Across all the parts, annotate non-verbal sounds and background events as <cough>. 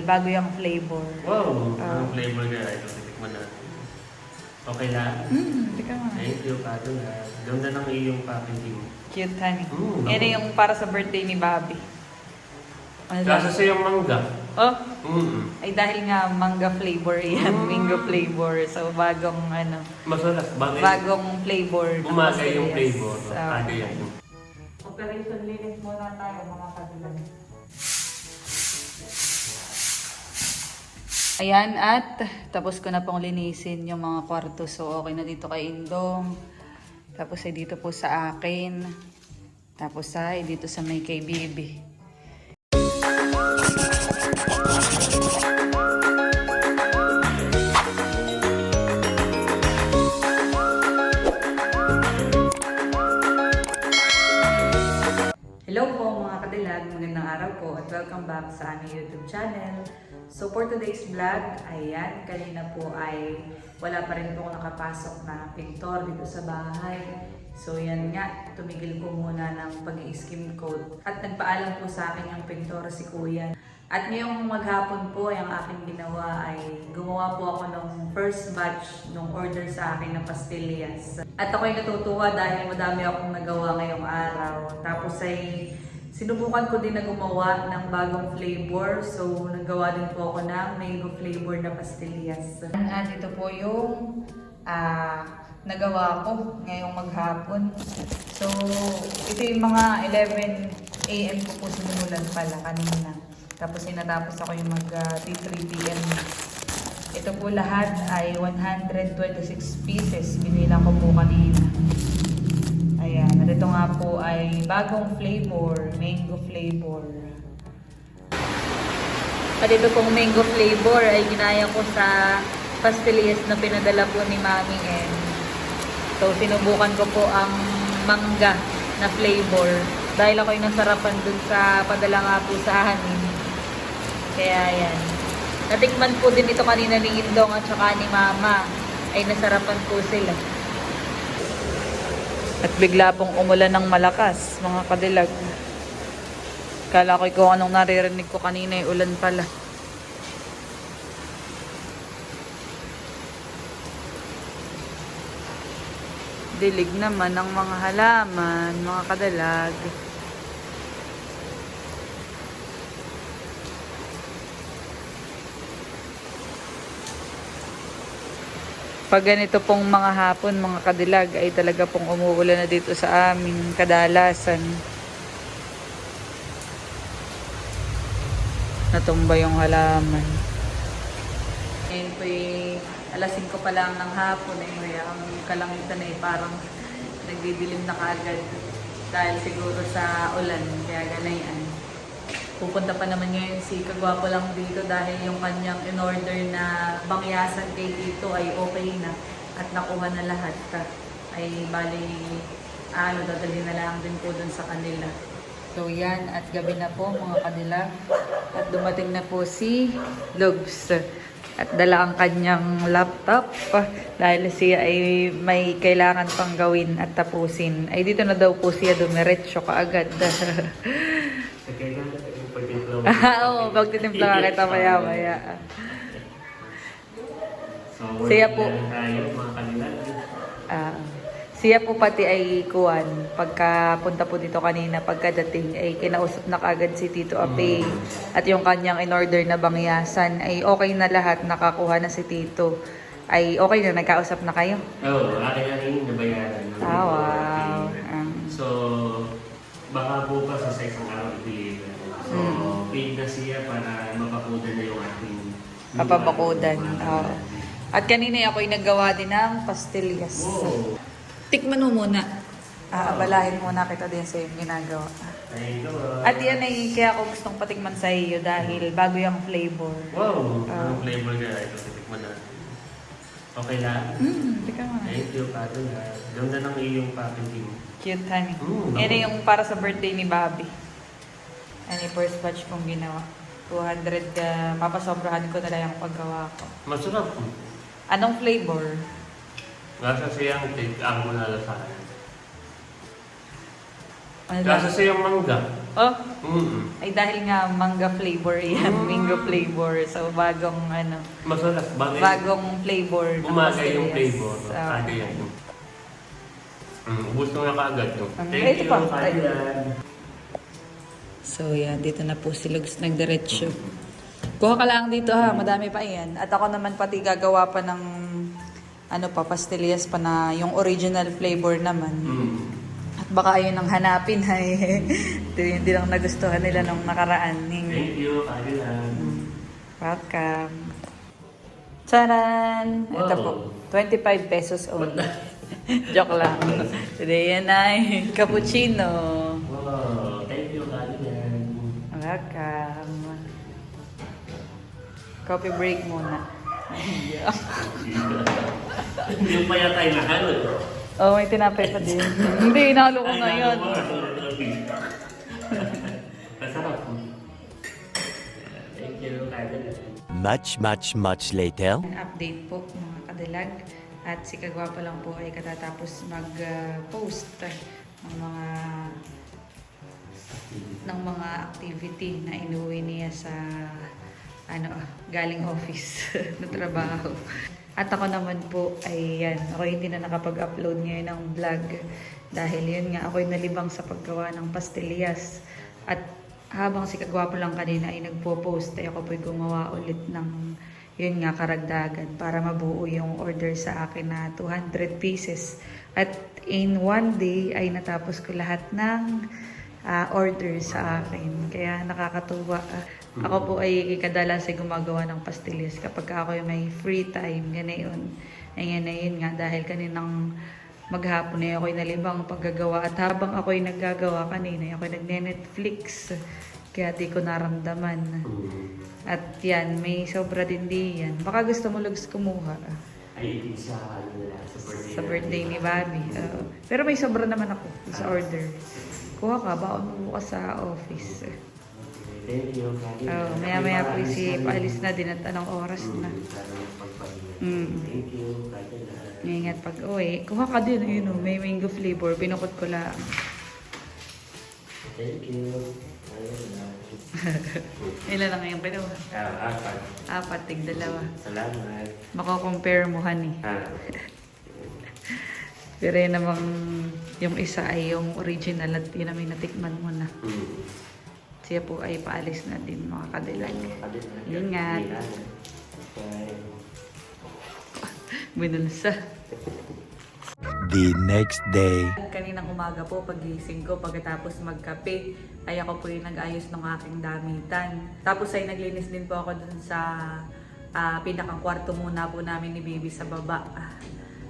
Bago yung flavor. Wow, Ah. anong flavor niya? Ito, titikman natin. Okay lang. Mm, teka nga. Thank you, Pato na. Ganda ng iyong packaging. Cute, honey. Mm, Yan yung para sa birthday ni Bobby. Ano Kaso sa yung mangga. Oh, Mm ay dahil nga manga flavor yan. Mm. Mango flavor. So, bagong ano, Masarap. Bagay. bagong flavor. Bumagay yung flavor. So, Bagay yan. Operation linis muna tayo mga kabilang. Ayan at tapos ko na pong linisin yung mga kwarto. So okay na dito kay Indong. Tapos ay dito po sa akin. Tapos ay dito sa may kay Bibi. Back sa aming YouTube channel. So for today's vlog, ayan, kanina po ay wala pa rin po nakapasok na pintor dito sa bahay. So yan nga, tumigil po muna ng pag skim coat at nagpaalam po sa akin yung pintor si Kuya. At ngayong maghapon po, yung aking ginawa ay gumawa po ako ng first batch ng order sa akin ng pastillas. At ako'y natutuwa dahil madami akong nagawa ngayong araw. Tapos ay sinubukan ko din na gumawa ng bagong flavor. So, nagawa din po ako ng mango flavor na pastillas. At ito po yung ah, nagawa ko ngayong maghapon. So, ito yung mga 11 a.m. ko po sinimulan pala kanina. Tapos sinatapos ako yung mag ah, 3 p.m. Ito po lahat ay 126 pieces. Binila ko po kanina. Ayan. At ito nga po ay bagong flavor, mango flavor. At ito pong mango flavor ay ginaya ko sa pastillas na pinadala po ni Mami M. So, sinubukan ko po ang mangga na flavor. Dahil ako'y nasarapan dun sa padala nga po sa amin. Kaya yan. Natikman po din ito kanina ni Indong at saka ni Mama. Ay nasarapan po sila. At bigla pong umulan ng malakas, mga kadilag. Kala ko kung anong naririnig ko kanina, yung ulan pala. Dilig naman ng mga halaman, mga kadalag. Pag ganito pong mga hapon, mga kadilag, ay talaga pong umuulan na dito sa amin kadalasan. Natumba yung halaman. Ngayon po eh, alas 5 pa lang ng hapon eh, may ang kalangitan eh, parang nagdidilim na kaagad dahil siguro sa ulan, kaya ganayan. Pupunta pa naman ngayon si Kagwapo lang dito dahil yung kanyang in-order na bangyasan kay Tito ay okay na at nakuha na lahat. Ay bali, ano, dadalhin na lang din po dun sa kanila. So yan, at gabi na po mga kanila. At dumating na po si Lugs. At dala ang kanyang laptop dahil siya ay may kailangan pang gawin at tapusin. Ay dito na daw po siya dumiretso kaagad. <laughs> Pagtimpla mo? Oo, pagtitimpla ka kita maya-maya. So, Siya po. tayo mga. Ah, siya po pati ay kuwan. Pagka punta po dito kanina, pagkadating ay kinausap na kagad si Tito Ape. At yung kanyang in-order na bangyasan ay okay na lahat, nakakuha na si Tito. Ay okay na, nagkausap na kayo? Oo, oh, akin na rin nabayaran. Ah, wow. Um, So, baka bukas sa isang araw Paid na siya para mapakudan na yung ating papabakudan. Oo. At kanina ako'y naggawa din ng pastillas. Wow. Tikman mo muna. Aabalahin muna kita din sa iyong ginagawa. Thank you. At yan ay kaya ako gustong patikman sa iyo dahil bago yung flavor. Wow, Ah. anong flavor niya? Ito, titikman natin. Okay lang. Mm, teka nga. Thank you, Pato. Ganda ng iyong packaging. Cute, honey. Mm, Yan naku. yung para sa birthday ni Bobby. Yan yung first batch kong ginawa. 200, uh, papasobrahan ko na lang yung paggawa ko. Masarap. Anong flavor? Nasa siyang take ang muna sa akin. Ano Nasa siyang mangga. Oh, Mm. ay dahil nga manga flavor yan, mango flavor. So bagong ano, Masarap. Bagay. bagong flavor. ng Bumagay yung pastillas. flavor. So, Kaya yan. Mm, ubus ko na kaagad. No? Um, Thank ito you. pa. Kailan. So yan, dito na po si Lugs nagdiretso. Kuha ka lang dito ha, madami pa yan. At ako naman pati gagawa pa ng ano pa, pastillas pa na yung original flavor naman. Mm. At baka ayun ang hanapin <laughs> ito yung hindi lang nagustuhan nila nung nakaraan. Yung- Thank you. Kailan. Welcome. Charan! Ito po, 25 pesos only. <laughs> Joke lang. <laughs> Today yan ay cappuccino. Coffee break muna. Yung pa yata yung nahalo. oh, may tinapay pa din. Hindi, inalo ko ngayon. Masarap. Thank you. Much, much, much later. An update po mga kadilag. At si Kagwapa lang po ay katatapos mag-post ng mga ng mga activity na inuwi niya sa ano galing office <laughs> na trabaho. At ako naman po ay yan, ako hindi na nakapag-upload ngayon ng vlog. Dahil yun nga ako'y nalibang sa paggawa ng pastillas. At habang si Kagwapo lang kanina ay nagpo-post ay ako po'y gumawa ulit ng yun nga karagdagan para mabuo yung order sa akin na 200 pieces. At in one day ay natapos ko lahat ng ah, order sa akin. Kaya nakakatuwa. Ah, ako po ay kadalas ay gumagawa ng pastillas kapag ako ay may free time ganayon ayan na yun nga dahil kaninang maghapon ay ako'y nalibang paggagawa at habang ako'y naggagawa kanina ako'y nagne-Netflix kaya di ko naramdaman at yan, may sobra din di yan. Baka gusto mo lugs kumuha ah, Ay, ibig sa birthday. sa birthday ni Bobby. Oo. pero may sobra naman ako sa order. Kuha ka, baon mo bukas sa office. Thank you. Oh, maya-maya po si paalis na din at anong oras na. Mm. Thank you. Kailan. Ingat pag uwi. Kuha ka din, yun o, may mango flavor. Binukot ko lang. Thank you. <laughs> Ilan lang ngayong kinuha? Ah, apat. Apat, tig dalawa. Salamat. Mako-compare mo, honey. Ah, Pero yun namang yung isa ay yung original at yun na may natikman mo na. mm. Siya po ay paalis na din mga kadilag. Ingat. Binulsa. The next day. Kaninang umaga po, pagising ko, pagkatapos magkape, ay ako po yung nag-ayos ng aking damitan. Tapos ay naglinis din po ako dun sa ah, pinakang kwarto muna po namin ni Baby sa baba. Ah,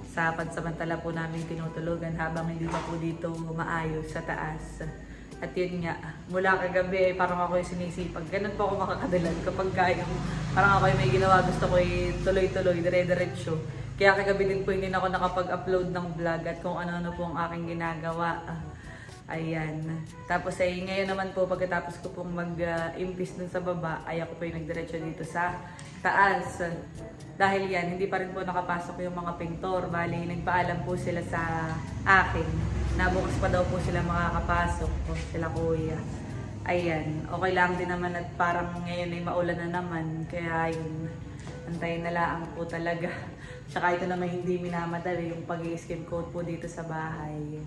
sa pansamantala po namin tinutulugan habang hindi pa po dito maayos sa taas. At yun nga, mula kagabi parang ako yung sinisipag. Ganun po ako makakadalan kapag kaya. Parang ako yung may ginawa, gusto ko yung tuloy-tuloy, dire-diretso. Kaya kagabi din po hindi na ako nakapag-upload ng vlog at kung ano-ano po ang aking ginagawa. Ayan. Tapos ay ngayon naman po pagkatapos ko pong mag-impis dun sa baba, ay ako po yung nagdiretso dito sa taas. Dahil yan, hindi pa rin po nakapasok yung mga pintor. Bali, nagpaalam po sila sa akin na bukas pa daw po sila makakapasok po sila kuya. Ayan, okay lang din naman at parang ngayon ay maulan na naman. Kaya yun, antayin na lang po talaga. <laughs> Tsaka ito naman hindi minamadali yung pag-i-skin coat po dito sa bahay.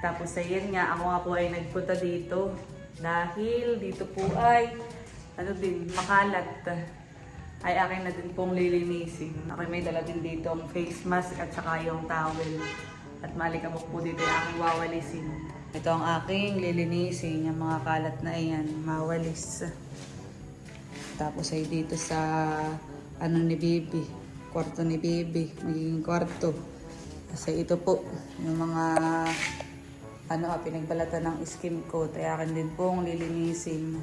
Tapos ayan nga, ako nga po ay nagpunta dito dahil dito po ay ano din, makalat. Ay akin na din pong lilinisin. Ako may dala din dito ang face mask at saka yung towel. At malikabok po dito yung aking wawalisin. Ito ang aking lilinisin, yung mga kalat na iyan, mawalis. Tapos ay dito sa ano ni Bibi, kwarto ni Bibi, magiging kwarto. Kasi ito po, yung mga ano ah, pinagbalatan ng skin coat, ay akin din pong lilinisin.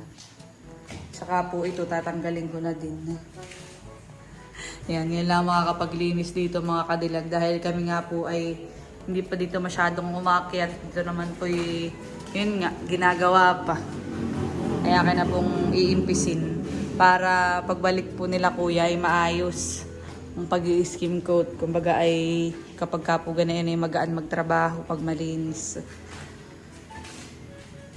Saka po ito, tatanggalin ko na din. Yan, yan lang makakapaglinis dito mga kadilag dahil kami nga po ay hindi pa dito masyadong umakyat. Dito naman po yun nga, ginagawa pa. Kaya ka na pong iimpisin para pagbalik po nila kuya ay maayos ang pag skim coat. Kumbaga ay kapag ka po ganyan ay magaan magtrabaho pag malinis.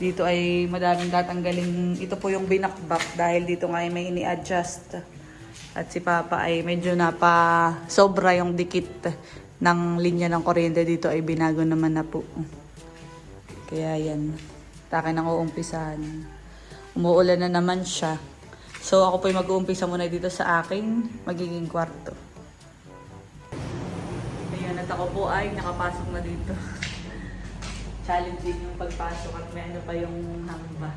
Dito ay madaming tatanggalin. Ito po yung binakbak dahil dito nga ay may ini-adjust. At si Papa ay medyo napa sobra yung dikit ng linya ng kuryente dito ay binago naman na po. Kaya yan. Takin ang uumpisahan. Umuulan na naman siya. So ako po ay mag-uumpisa muna dito sa aking magiging kwarto. Ayan, at ako po ay nakapasok na dito. <laughs> Challenging yung pagpasok at may ano pa yung hamba.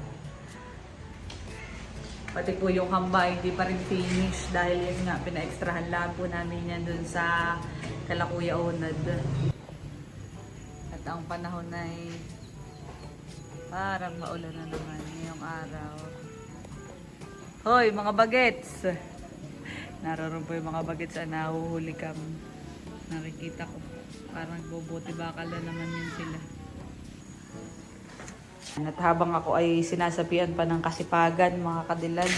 Pati po yung hamba hindi pa rin finish dahil yun nga, pina-extrahan lang po namin yan dun sa Kalakuya Onad. At ang panahon ay parang maulan na naman ngayong araw. Hoy, mga bagets! Naroon po yung mga bagets na nahuhuli kam. Nakikita ko. Parang bobote bakal na naman yun sila. At habang ako ay sinasabihan pa ng kasipagan, mga kadilag,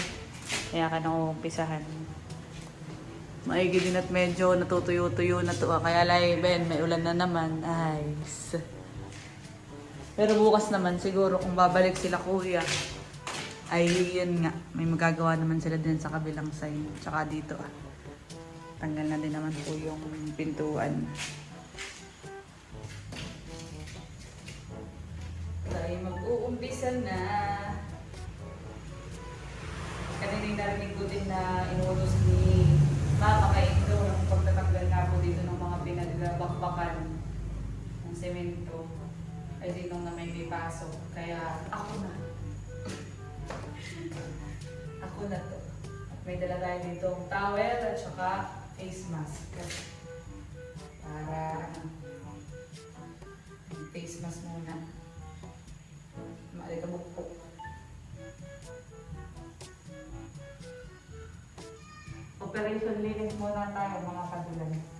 kaya ka nang umpisahan. Maigi din at medyo natutuyo-tuyo na to. ah. Kaya lai, Ben, may ulan na naman. Ayos. Pero bukas naman, siguro kung babalik sila kuya, ay yun nga, may magagawa naman sila din sa kabilang side. Tsaka dito ah. Tanggal na din naman po yung pintuan. Tayo mag-uumpisa na. Kanina narinig ko din na inutos ni Mama kay Indo ng pagtatanggal nga po dito ng mga pinagbakbakan ng semento. Ay dito na may may pasok. Kaya ako na. ako na to. May dala tayo dito towel at saka face mask. Para ano, face mask muna. Maalikabok po. Operation linis muna tayo mga kadulan.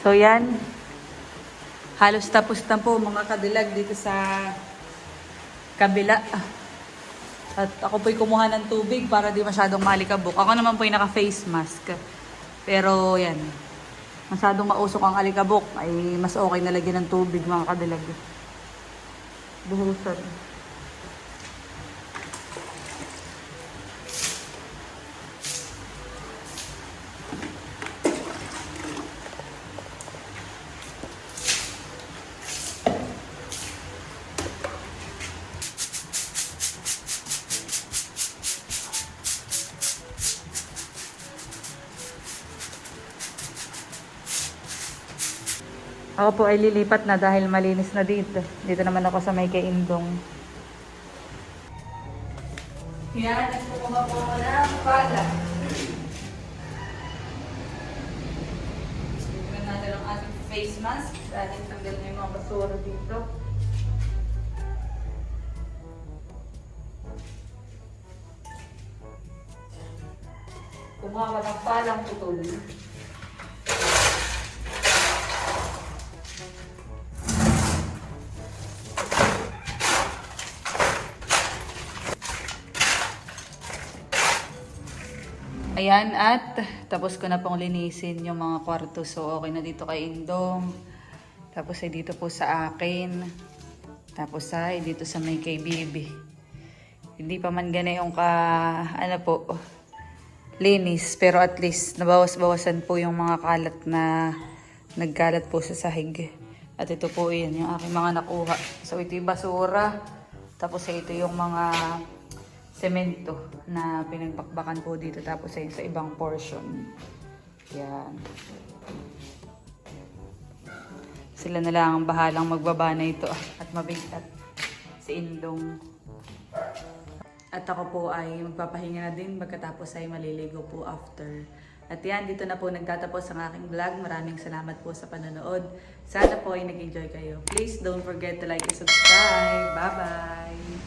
So yan, halos tapos na po mga kadilag dito sa kabila. At ako po'y kumuha ng tubig para di masyadong malikabok. Ako naman po'y naka-face mask. Pero yan, masyadong mausok ang alikabok ay mas okay na lagyan ng tubig mga kadilag. Buhusan. Ako po ay lilipat na dahil malinis na dito. Dito naman ako sa may kaindong. Yan, nagpupunga po ako ng pala. Siguro natin ang ating face mask dahil tanggal na yung mga basura dito. Kumuha ka ng palang putol. Ayan, at tapos ko na pong linisin yung mga kwarto. So, okay na dito kay Indong. Tapos ay dito po sa akin. Tapos ay dito sa may kay Bibi. Hindi pa man gana yung ka, ano po, linis. Pero at least nabawas-bawasan po yung mga kalat na nagkalat po sa sahig. At ito po yun, yung aking mga nakuha. So ito yung basura. Tapos ito yung mga semento na pinagpakbakan po dito. Tapos ayun sa ibang portion. Yan. Sila na lang ang bahalang magbaba na ito at mabigtat si Indong. At ako po ay magpapahinga na din pagkatapos ay maliligo po after. At yan, dito na po nagtatapos ang aking vlog. Maraming salamat po sa panonood. Sana po ay nag-enjoy kayo. Please don't forget to like and subscribe. Bye-bye!